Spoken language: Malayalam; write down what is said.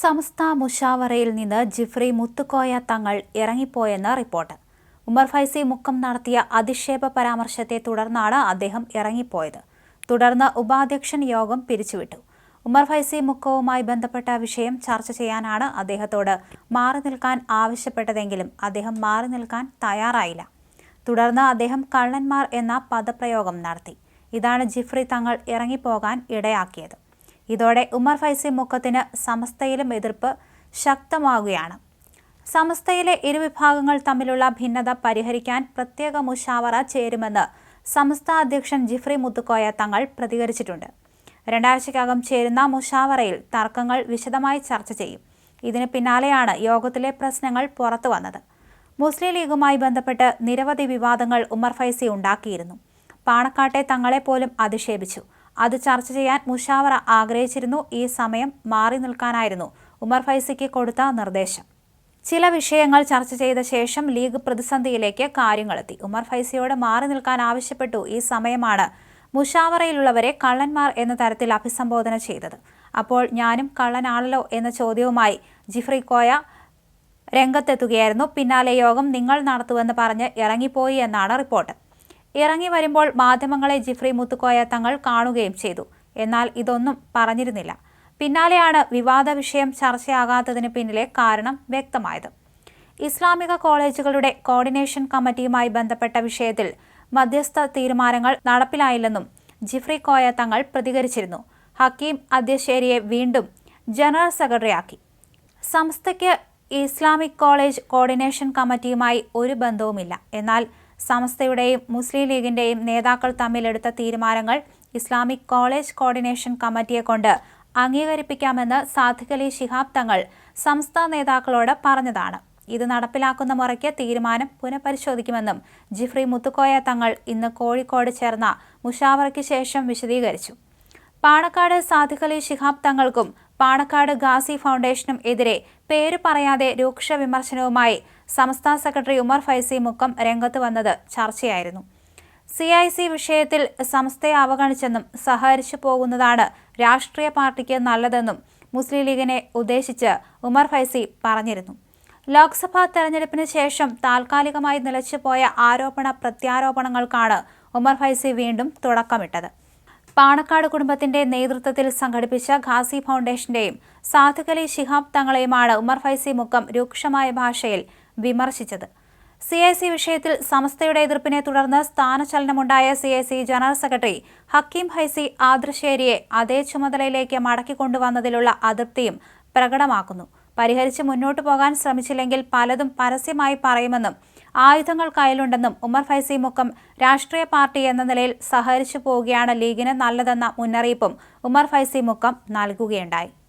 സംസ്ഥ മുഷാവറയിൽ നിന്ന് ജിഫ്രി മുത്തുക്കോയ തങ്ങൾ ഇറങ്ങിപ്പോയെന്ന് റിപ്പോർട്ട്. ഉമർ ഫൈസി മുക്കം നടത്തിയ അധിക്ഷേപ പരാമർശത്തെ തുടർന്നാണ് അദ്ദേഹം ഇറങ്ങിപ്പോയത്. തുടർന്ന് ഉപാധ്യക്ഷൻ യോഗം പിരിച്ചുവിട്ടു. ഉമർ ഫൈസി മുക്കവുമായി ബന്ധപ്പെട്ട വിഷയം ചർച്ച ചെയ്യാനാണ് അദ്ദേഹത്തോട് മാറി നിൽക്കാൻ ആവശ്യപ്പെട്ടതെങ്കിലും അദ്ദേഹം മാറി നിൽക്കാൻ തയ്യാറായില്ല. തുടർന്ന് അദ്ദേഹം കള്ളന്മാർ എന്ന പദപ്രയോഗം നടത്തി. ഇതാണ് ജിഫ്രി തങ്ങൾ ഇറങ്ങിപ്പോകാൻ ഇടയാക്കിയത്. ഇതോടെ ഉമർ ഫൈസി മുക്കത്തിന് സമസ്തയിലും എതിർപ്പ് ശക്തമാകുകയാണ് സമസ്തയിലെ ഇരുവിഭാഗങ്ങൾ തമ്മിലുള്ള ഭിന്നത പരിഹരിക്കാൻ പ്രത്യേക മുഷാവറ ചേരുമെന്ന് സമസ്ത അധ്യക്ഷൻ ജിഫ്രി മുത്തുക്കോയ തങ്ങൾ പ്രതികരിച്ചിട്ടുണ്ട്. രണ്ടാഴ്ചയ്ക്കകം ചേരുന്ന മുഷാവറയിൽ തർക്കങ്ങൾ വിശദമായി ചർച്ച ചെയ്യും. ഇതിന് പിന്നാലെയാണ് യോഗത്തിലെ പ്രശ്നങ്ങൾ പുറത്തു വന്നത്. മുസ്ലിം ലീഗുമായി ബന്ധപ്പെട്ട് നിരവധി വിവാദങ്ങൾ ഉമർ ഫൈസി ഉണ്ടാക്കിയിരുന്നു. പാണക്കാട്ടെ തങ്ങളെ പോലും അധിക്ഷേപിച്ചു. അത് ചർച്ച ചെയ്യാൻ മുഷാവറ ആഗ്രഹിച്ചിരുന്നു. ഈ സമയം മാറി നിൽക്കാനായിരുന്നു. ഉമർ ഫൈസിക്ക് കൊടുത്ത നിർദ്ദേശം. ചില വിഷയങ്ങൾ ചർച്ച ചെയ്ത ശേഷം ലീഗ് പ്രതിസന്ധിയിലേക്ക് കാര്യങ്ങളെത്തി. ഉമർ ഫൈസിയോട് മാറി നിൽക്കാൻ ആവശ്യപ്പെട്ടു. ഈ സമയമാണ് മുഷാവറയിലുള്ളവരെ കള്ളന്മാർ എന്ന തരത്തിൽ അഭിസംബോധന ചെയ്തത്. അപ്പോൾ ഞാനും കള്ളനാണല്ലോ എന്ന ചോദ്യവുമായി ജിഫ്രി കോയ രംഗത്തെത്തുകയായിരുന്നു. പിന്നാലെ യോഗം നിങ്ങൾ നടത്തുമെന്ന് പറഞ്ഞ് ഇറങ്ങിപ്പോയി എന്നാണ് റിപ്പോർട്ട്. ഇറങ്ങി വരുമ്പോൾ മാധ്യമങ്ങളെ ജിഫ്രി മുത്തുക്കോയ തങ്ങൾ കാണുകയും ചെയ്തു. എന്നാൽ ഇതൊന്നും പറഞ്ഞിരുന്നില്ല. പിന്നാലെയാണ് വിവാദ വിഷയം ചർച്ചയാകാത്തതിന് പിന്നിലെ കാരണം വ്യക്തമായത്. ഇസ്ലാമിക കോളേജുകളുടെ കോർഡിനേഷൻ കമ്മിറ്റിയുമായി ബന്ധപ്പെട്ട വിഷയത്തിൽ മധ്യസ്ഥ തീരുമാനങ്ങൾ നടപ്പിലായില്ലെന്നും ജിഫ്രി കോയ തങ്ങൾ പ്രതികരിച്ചിരുന്നു. ഹക്കീം അധ്യശ്ശേരിയെ വീണ്ടും ജനറൽ സെക്രട്ടറിയാക്കി. സംസ്ഥയ്ക്ക് ഇസ്ലാമിക് കോളേജ് കോർഡിനേഷൻ കമ്മിറ്റിയുമായി ഒരു ബന്ധവുമില്ല. എന്നാൽ സംസ്ഥയുടെയും മുസ്ലിം ലീഗിന്റെയും നേതാക്കൾ തമ്മിലെടുത്ത തീരുമാനങ്ങൾ ഇസ്ലാമിക് കോളേജ് കോർഡിനേഷൻ കമ്മിറ്റിയെ കൊണ്ട് അംഗീകരിപ്പിക്കാമെന്ന് സാദിഖ് അലി ശിഹാബ് തങ്ങൾ സംസ്ഥാന നേതാക്കളോട് പറഞ്ഞതാണ്. ഇത് നടപ്പിലാക്കുന്ന മുറയ്ക്ക് തീരുമാനം പുനഃപരിശോധിക്കുമെന്നും ജിഫ്രി മുത്തുക്കോയ തങ്ങൾ ഇന്ന് കോഴിക്കോട് ചേർന്ന മുഷാവറയ്ക്ക് ശേഷം വിശദീകരിച്ചു. പാണക്കാട് സാധുഖലി ശിഹാബ് തങ്ങൾക്കും പാണക്കാട് ഗാസി ഫൗണ്ടേഷനും എതിരെ പേര് പറയാതെ രൂക്ഷ വിമർശനവുമായി സംസ്ഥാന സെക്രട്ടറി ഉമർ ഫൈസി മുക്കം രംഗത്ത് വന്നത് ചർച്ചയായിരുന്നു. സി ഐ സി വിഷയത്തിൽ സംസ്ഥയെ അവഗണിച്ചെന്നും സഹകരിച്ചു പോകുന്നതാണ് രാഷ്ട്രീയ പാർട്ടിക്ക് നല്ലതെന്നും മുസ്ലിം ലീഗിനെ ഉദ്ദേശിച്ച് ഉമർ ഫൈസി പറഞ്ഞിരുന്നു. ലോക്സഭാ തെരഞ്ഞെടുപ്പിന് ശേഷം താൽക്കാലികമായി നിലച്ചുപോയ ആരോപണ പ്രത്യാരോപണങ്ങൾക്കാണ് ഉമർ ഫൈസി വീണ്ടും തുടക്കമിട്ടത്. പാണക്കാട് കുടുംബത്തിന്റെ നേതൃത്വത്തിൽ സംഘടിപ്പിച്ച ഖാസി ഫൗണ്ടേഷന്റെയും സാധുക്കലി ശിഹാബ് തങ്ങളെയുമാണ് ഉമർ ഫൈസി മുക്കം രൂക്ഷമായ ഭാഷയിൽ വിമർശിച്ചത്. സി ഐ സി വിഷയത്തിൽ സമസ്തയുടെ എതിർപ്പിനെ തുടർന്ന് സ്ഥാനചലനമുണ്ടായ C I C general secretary Hakeem Faizi ആദർശേരിയെ അതേ ചുമതലയിലേക്ക് മടക്കിക്കൊണ്ടുവന്നതിലുള്ള അതൃപ്തിയും പ്രകടമാക്കുന്നു. പരിഹരിച്ച് മുന്നോട്ടു പോകാൻ ശ്രമിച്ചില്ലെങ്കിൽ പലതും പരസ്യമായി പറയുമെന്നും ആയുധങ്ങൾ കയ്യിലുണ്ടെന്നും ഉമർ ഫൈസി മുക്കം രാഷ്ട്രീയ പാർട്ടി എന്ന നിലയിൽ സഹകരിച്ചു പോവുകയാണ് ലീഗിന് നല്ലതെന്ന മുന്നറിയിപ്പും ഉമർ ഫൈസി മുക്കം നൽകുകയുണ്ടായി.